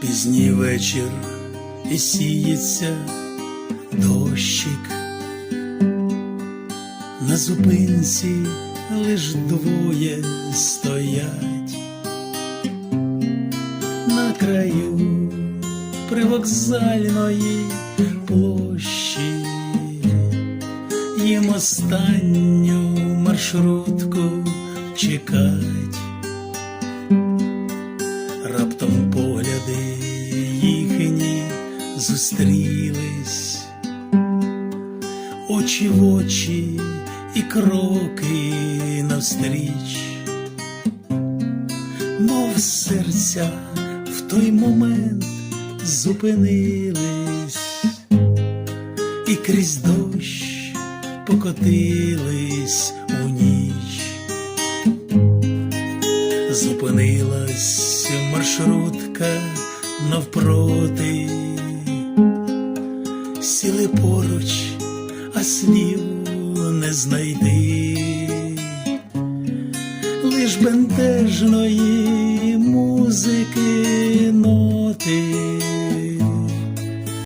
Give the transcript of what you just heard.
Пізній вечір і сіється дощик. На зупинці лиш двоє стоять на краю привокзальної площі. Їм останню маршрутку чекать. Раптом погляди їхні зустрілись, очі в очі і кроки навстріч, мов серця в той момент зупинились. І крізь дощ покотились у ніч. Зупинилась маршрутка навпроти, сіли поруч, а слів не знайти, лиш бентежної музики ноти